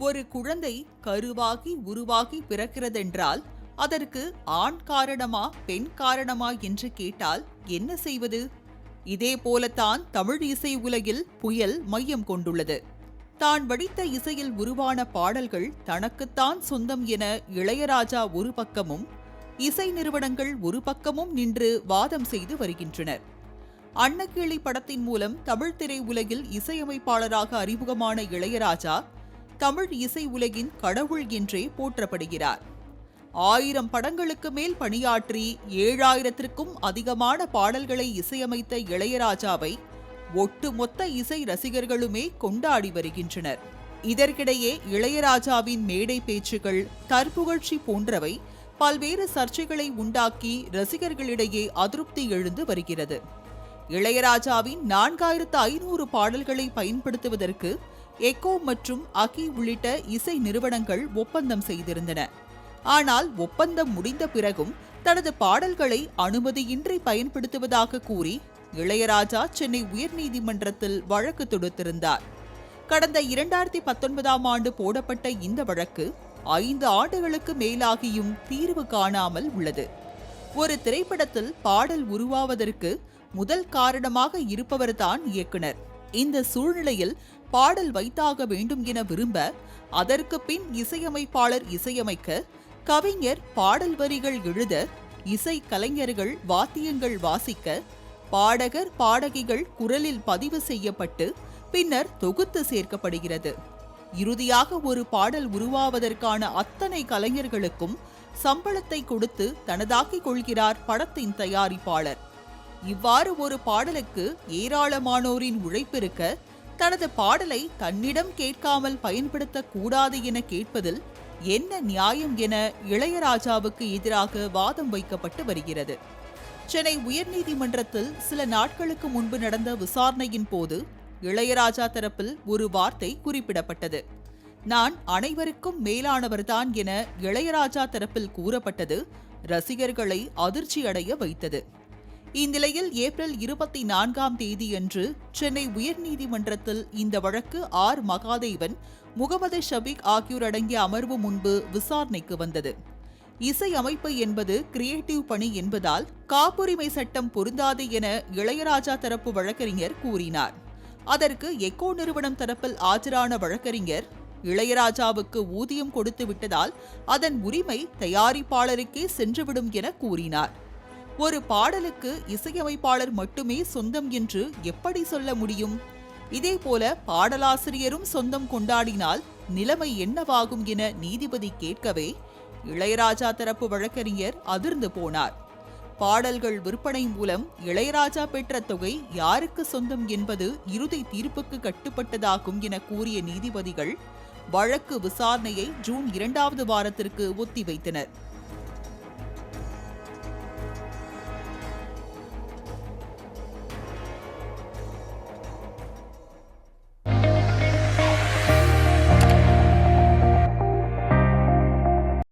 ஒரு குழந்தை கருவாகி உருவாகி பிறக்கிறதென்றால் அதற்கு ஆண் காரணமா பெண் காரணமா என்று கேட்டால் என்ன செய்வது? இதே போலத்தான் தமிழ் இசை உலகில் புயல் மையம் கொண்டுள்ளது. தான் வடித்த இசையில் உருவான பாடல்கள் தனக்குத்தான் சொந்தம் என இளையராஜா ஒரு பக்கமும் இசை நிறுவனங்கள் ஒரு பக்கமும் நின்று வாதம் செய்து வருகின்றனர். அன்னக்கிளி படத்தின் மூலம் தமிழ் திரை உலகில் இசையமைப்பாளராக அறிமுகமான இளையராஜா தமிழ் இசை உலகின் கடவுள் என்றே போற்றப்படுகிறார். ஆயிரம் படங்களுக்கு மேல் பணியாற்றி ஏழாயிரத்திற்கும் அதிகமான பாடல்களை இசையமைத்த இளையராஜாவை ஒட்டுமொத்த இசை ரசிகர்களுமே கொண்டாடி வருகின்றனர். இதற்கிடையே இளையராஜாவின் மேடை பேச்சுகள் தற்புகழ்ச்சி போன்றவை பல்வேறு சர்ச்சைகளை உண்டாக்கி ரசிகர்களிடையே அதிருப்தி எழுந்து வருகிறது. இளையராஜாவின் நான்காயிரத்து ஐநூறு பாடல்களை பயன்படுத்துவதற்கு எக்கோ மற்றும் அகி உள்ளிட்ட இசை நிறுவனங்கள் ஒப்பந்தம் செய்திருந்தன. ஆனால் ஒப்பந்தம் முடிந்த பிறகும் தனது பாடல்களை அனுமதியின்றி பயன்படுத்துவதாக கூறி இளையராஜா சென்னை உயர்நீதிமன்றத்தில் வழக்கு தொடுத்திருந்தார். கடந்த இரண்டாயிரத்தி பத்தொன்பதாம் ஆண்டு போடப்பட்ட இந்த வழக்கு ஐந்து ஆண்டுகளுக்கு மேலாகியும் தீர்வு காணாமல் உள்ளது. ஒரு திரைப்படத்தில் பாடல் உருவாவதற்கு முதல் காரணமாக இருப்பவர்தான் இயக்குனர். இந்த சூழ்நிலையில் பாடல் வைத்தாக வேண்டும் என விரும்ப அதற்கு பின் இசையமைப்பாளர் இசையமைக்க கவிஞர் பாடல் வரிகள் எழுத இசை கலைஞர்கள் வாத்தியங்கள் வாசிக்க பாடகர் பாடகிகள் குரலில் பதிவு செய்யப்பட்டு பின்னர் தொகுத்து சேர்க்கப்படுகிறது. இறுதியாக ஒரு பாடல் உருவாவதற்கான அத்தனை கலைஞர்களுக்கும் சம்பளத்தை கொடுத்து தனதாக்கிக் கொள்கிறார் படத்தின் தயாரிப்பாளர். இவ்வாறு ஒரு பாடலுக்கு ஏராளமானோரின் உழைப்பிருக்க தனது பாடலை தன்னிடம் கேட்காமல் பயன்படுத்தக்கூடாது என கேட்பதில் என்ன நியாயம் என இளையராஜாவுக்கு எதிராக வாதம் வைக்கப்பட்டு வருகிறது. சென்னை உயர்நீதிமன்றத்தில் சில நாட்களுக்கு முன்பு நடந்த விசாரணையின் போது இளையராஜா தரப்பில் ஒரு வார்த்தை குறிப்பிடப்பட்டது. நான் அனைவருக்கும் மேலானவர்தான் என இளையராஜா தரப்பில் கூறப்பட்டது ரசிகர்களை அதிர்ச்சியடைய வைத்தது. இந்நிலையில் ஏப்ரல் இருபத்தி நான்காம் தேதியன்று சென்னை உயர்நீதிமன்றத்தில் இந்த வழக்கு ஆர். மகாதேவன் முகமது ஷபீக் ஆகியோர் அடங்கிய அமர்வு முன்பு விசாரணைக்கு வந்தது. இசை அமைப்பு என்பது கிரியேட்டிவ் பணி என்பதால் காப்புரிமை சட்டம் பொருந்தாது என இளையராஜா தரப்பு வழக்கறிஞர் கூறினார். அதற்கு எக்கோ நிறுவனம் தரப்பில் ஆஜரான வழக்கறிஞர் இளையராஜாவுக்கு ஊதியம் கொடுத்து விட்டதால் அதன் உரிமை தயாரிப்பாளருக்கே சென்றுவிடும் என கூறினார். ஒரு பாடலுக்கு இசையமைப்பாளர் மட்டுமே சொந்தம் என்று எப்படி சொல்ல முடியும்? இதேபோல பாடலாசிரியரும் சொந்தம் கொண்டாடினால் நிலைமை என்னவாகும் என நீதிபதி கேட்கவே இளையராஜா தரப்பு வழக்கறிஞர் அதிர்ந்து போனார். பாடல்கள் விற்பனை மூலம் இளையராஜா பெற்ற தொகை யாருக்கு சொந்தம் என்பது இறுதி தீர்ப்புக்கு கட்டுப்பட்டதாகும் என கூறிய நீதிபதிகள் வழக்கு விசாரணையை ஜூன் இரண்டாவது வாரத்திற்கு ஒத்திவைத்தனர்.